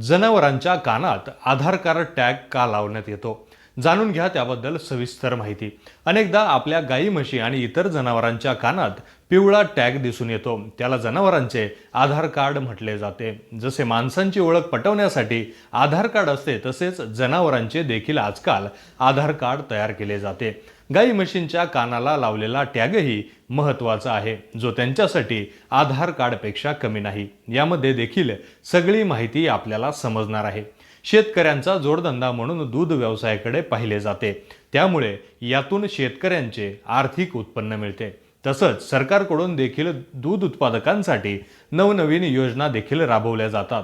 जनावरांच्या कानात आधार card tag का लावण्यात येतो? जाणून घ्या त्याबद्दल सविस्तर माहिती. अनेकदा आपल्या गाई म्हशी आणि इतर जनावरांच्या कानात पिवळा टॅग दिसून येतो. त्याला जनावरांचे आधार कार्ड म्हटले जाते. जसे माणसांची ओळख पटवण्यासाठी आधार कार्ड असते तसेच जनावरांचे देखील आजकाल आधार कार्ड तयार केले जाते. गाई म्हशींच्या कानाला लावलेला टॅगही महत्त्वाचा आहे जो त्यांच्यासाठी आधार कार्डपेक्षा कमी नाही. यामध्ये देखील सगळी माहिती आपल्याला समजणार आहे. शेतकऱ्यांचा जोडधंदा म्हणून दूध व्यवसायाकडे पाहिले जाते. त्यामुळे यातून शेतकऱ्यांचे आर्थिक उत्पन्न मिळते. तसंच सरकारकडून देखील दूध उत्पादकांसाठी नवनवीन योजना देखील राबवल्या जातात.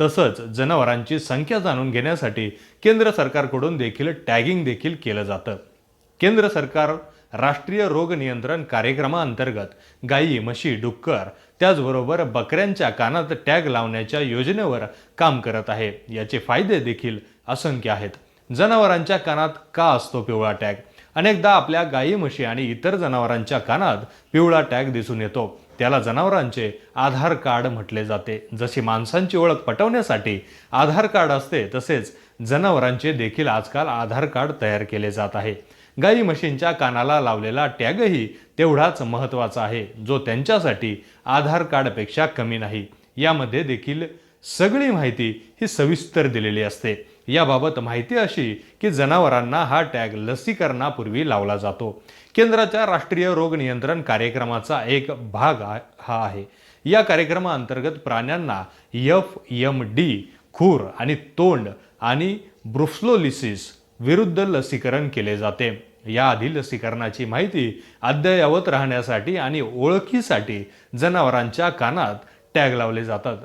तसंच जनावरांची संख्या जाणून घेण्यासाठी केंद्र सरकारकडून देखील टॅगिंग देखील केलं जातं. केंद्र सरकार राष्ट्रीय रोग नियंत्रण कार्यक्रमाअंतर्गत गायी म्हशी डुक्कर त्याचबरोबर बकऱ्यांच्या कानात टॅग लावण्याच्या योजनेवर काम करत आहे. याचे फायदे देखील असंख्य आहेत. जनावरांच्या कानात का असतो पिवळा टॅग? अनेकदा आपल्या गायी म्हशी आणि इतर जनावरांच्या कानात पिवळा टॅग दिसून येतो. त्याला जनावरांचे आधार कार्ड म्हटले जाते. जशी माणसांची ओळख पटवण्यासाठी आधार कार्ड असते तसेच जनावरांचे देखील आजकाल आधार कार्ड तयार केले जात आहे. गाई म्हशींच्या कानाला लावलेला टॅगही तेवढाच महत्त्वाचा आहे जो त्यांच्यासाठी आधार कार्डपेक्षा कमी नाही. यामध्ये देखील सगळी माहिती ही सविस्तर दिलेली असते. याबाबत माहिती अशी की जनावरांना हा टॅग लसीकरणापूर्वी लावला जातो. केंद्राच्या राष्ट्रीय रोग नियंत्रण कार्यक्रमाचा एक भाग हा आहे. या कार्यक्रमाअंतर्गत प्राण्यांना यफ यम डी खूर आणि तोंड आणि ब्रुफ्लोलिसिस विरुद्ध लसीकरण केले जाते. याआधी लसीकरणाची माहिती अद्ययावत राहण्यासाठी आणि ओळखीसाठी जनावरांच्या कानात टॅग लावले जातात.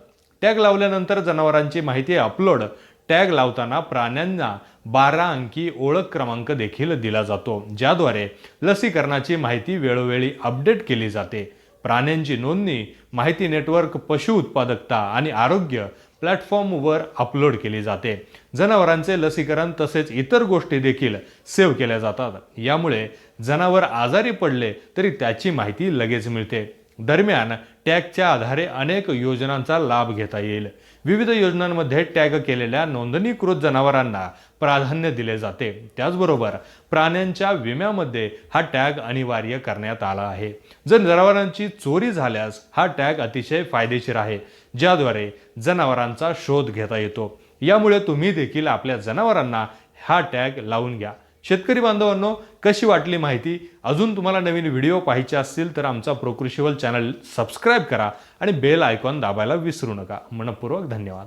टॅग लावल्यानंतर जनावरांची माहिती अपलोड टॅग लावताना प्राण्यांना बारा अंकी ओळख क्रमांक देखील दिला जातो ज्याद्वारे लसीकरणाची माहिती वेळोवेळी अपडेट केली जाते. प्राण्यांची नोंदणी माहिती नेटवर्क पशु उत्पादकता आणि आरोग्य प्लॅटफॉर्मवर अपलोड केली जाते. जनावरांचे लसीकरण तसेच इतर गोष्टी देखील सेव्ह केल्या जातात. यामुळे जनावर आजारी पडले तरी त्याची माहिती लगेच मिळते. दरम्यान टॅगच्या आधारे अनेक योजनांचा लाभ घेता येईल. विविध योजनांमध्ये टॅग केलेल्या नोंदणीकृत जनावरांना प्राधान्य दिले जाते. त्याचबरोबर प्राण्यांच्या विम्यामध्ये हा टॅग अनिवार्य करण्यात आला आहे. जर जनावरांची चोरी झाल्यास हा टॅग अतिशय फायदेशीर आहे ज्याद्वारे जनावरांचा शोध घेता येतो. यामुळे तुम्ही देखील आपल्या जनावरांना हा टॅग लावून घ्या. शेतकरी बांधवांनो कशी वाटली माहिती? अजून तुम्हाला नवीन व्हिडिओ पाहायचे असतील तर आमचा प्रोकृषीवल चॅनल सबस्क्राईब करा आणि बेल आयकॉन दाबायला विसरू नका. मनपूर्वक धन्यवाद.